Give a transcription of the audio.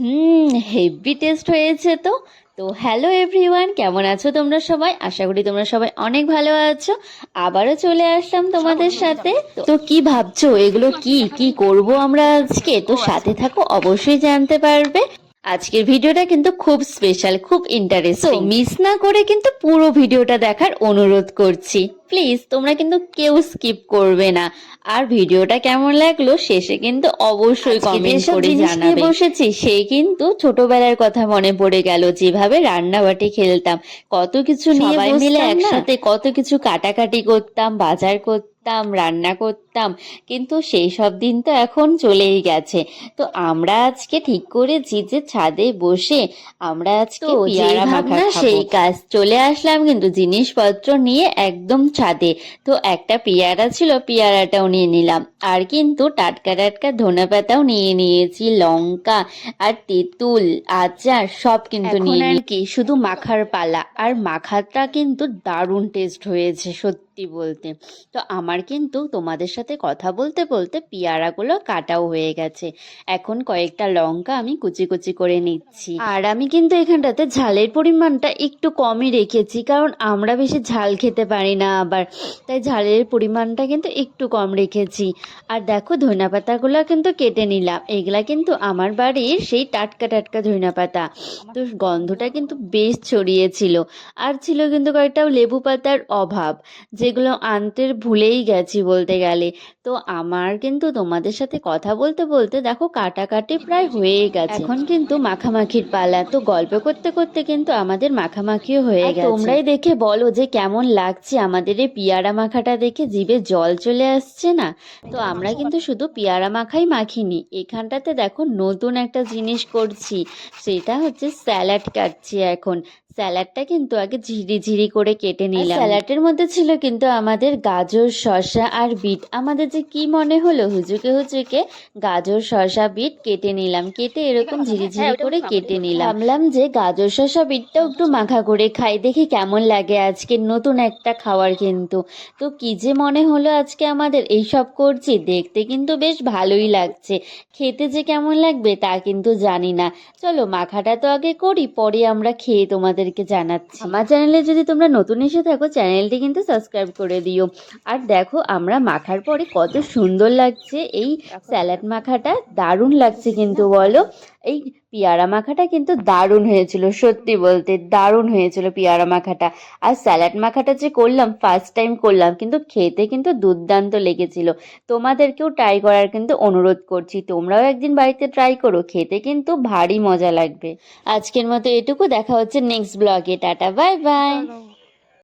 হুম heavy taste হয়েছে তো। তো হ্যালো এভরিওয়ান কেমন আছো তোমরা সবাই? আশা করি তোমরা সবাই অনেক ভালো আছো। আবারও চলে আসলাম তোমাদের সাথে। তো কি ভাবছ? এগুলো কি? কি করব আমরা আজকে? তো সাথে থাকো অবশ্যই জানতে পারবে। আজকের ভিডিওটা কিন্তু খুব স্পেশাল খুব ইন্টারেস্টিং মিস না করে কিন্তু পুরো ভিডিওটা দেখার অনুরোধ করছি। প্লিজ তোমরা কিন্তু কেউ স্কিপ করবে না। আর ভিডিওটা কেমন লাগল শেষে কিন্তু অবশ্যই কমেন্ট করে জানাবে। বসেছি সেই কিন্তু ছোটবেলার কথা মনে পড়ে গেল যেভাবে রান্নাবাটি খেলতাম। কত কিছু নিয়ে মিলে একসাথে কত কিছু কাটাকাটি করতাম বাজার করতাম রান্না করতাম কিন্তু সেই সব দিন তো এখন চলেই গেছে। তো আমরা আজকে ঠিক করেছি যে ছাদে বসে আমরা আজকে পেয়ারা মাখা সেই কাজ চলে আসলাম কিন্তু জিনিসপত্র নিয়ে একদম ছাদে। তো একটা পেয়ারা ছিল পেয়ারাটাও নিয়ে নিলাম। আর কিন্তু টাটকা টাটকা ধনে পাতাও নিয়ে নিয়েছি লঙ্কা আর তেঁতুল আচার সব কিন্তু নিয়ে কি শুধু মাখার পালা। আর মাখাটা কিন্তু দারুণ টেস্ট হয়েছে সত্যি। বলতে। তো আমার কিন্তু তোমাদের সাথে কথা বলতে বলতে পেয়ারাগুলো কাটাও হয়ে গেছে। এখন কয়েকটা লঙ্কা আমি কুচি কুচি করে নিচ্ছি। আর আমি কিন্তু এখানটাতে ঝালের পরিমাণটা একটু কমই রেখেছি, কারণ আমরা বেশি ঝাল খেতে পারি না আবার। তাই ঝালের পরিমাণটা কিন্তু একটু কম রেখেছি। আর দেখো ধনিয়া পাতাগুলো কিন্তু কেটে নিলাম। এগুলা কিন্তু আমার বাড়ির সেই টাটকা টাটকা ধনিয়া পাতা। তো গন্ধটা কিন্তু বেশ ছড়িয়েছিল। আর ছিল কিন্তু কয়েকটা লেবু পাতার অভাব। যেগুলো আনতে ভুলেই গেছি বলতে গেলে। তো আমার কিন্তু তোমাদের সাথে কথা বলতে বলতে দেখো কাটাকাটি প্রায় হয়ে গেছে। এখন কিন্তু মাখামাখির পালা। তো গল্প করতে করতে কিন্তু আমাদের মাখামাখিও হয়ে গেছে। তোমরাই দেখে বলো যে কেমন লাগছে আমাদের এই পিয়ারা মাখাটা দেখে। জিভে জল চলে আসছে না? তো আমরা কিন্তু শুধু পিয়ারা মাখাই মাখিনি। এখানটাতে দেখো নতুন একটা জিনিস করছি। সেটা হচ্ছে স্যালাড কাটছি এখন। স্যালাডটা কিন্তু আগে ঝিরি ঝিরি করে কেটে নিলাম। স্যালাডের মধ্যে ছিল কিন্তু আমাদের গাজর শসা আর বিট। আমাদের যে কি মনে হলো? হুজুকে হুজুকে গাজর শসা বিট কেটে নিলাম। কেটে এরকম ঝিরি ঝিরি করে কেটে নিলাম। ভাবলাম যে গাজর শসা বিটটাও একটু মাখা করে খাই দেখি কেমন লাগে আজকে নতুন একটা খাওয়ার কিন্তু। তো কি যে মনে হলো আজকে আমাদের? এই সব করছি দেখতে কিন্তু বেশ ভালোই লাগছে। খেতে যে কেমন লাগবে তা কিন্তু জানি না। চলো মাখাটা তো আগে করি পরে আমরা খেয়ে তোমাদেরকে জানাচ্ছি। আমার চ্যানেলে যদি তোমরা নতুন এসে থাকো চ্যানেলটি কিন্তু সাবস্ক্রাইব করে দিও। আর দেখো আমরা মাখার পরে কত সুন্দর লাগছে। এই স্যালাড মাখাটা দারুণ লাগছে কিন্তু বলো। এই পেয়ারা মাখাটা কিন্তু দারুণ হয়েছিল, সত্যি বলতে দারুণ হয়েছিল পেয়ারা মাখাটা। আর স্যালাড মাখাটা যে করলাম ফার্স্ট টাইম করলাম, কিন্তু খেতে কিন্তু দুর্দান্ত লেগেছিল। তোমাদেরকেও ট্রাই করার কিন্তু অনুরোধ করছি, তোমরাও একদিন বাড়িতে ট্রাই করো, খেতে কিন্তু ভারী মজা লাগবে। আজকের মতো এটুকু, দেখা হচ্ছে নেক্সট ব্লগে টাটা বাই বাই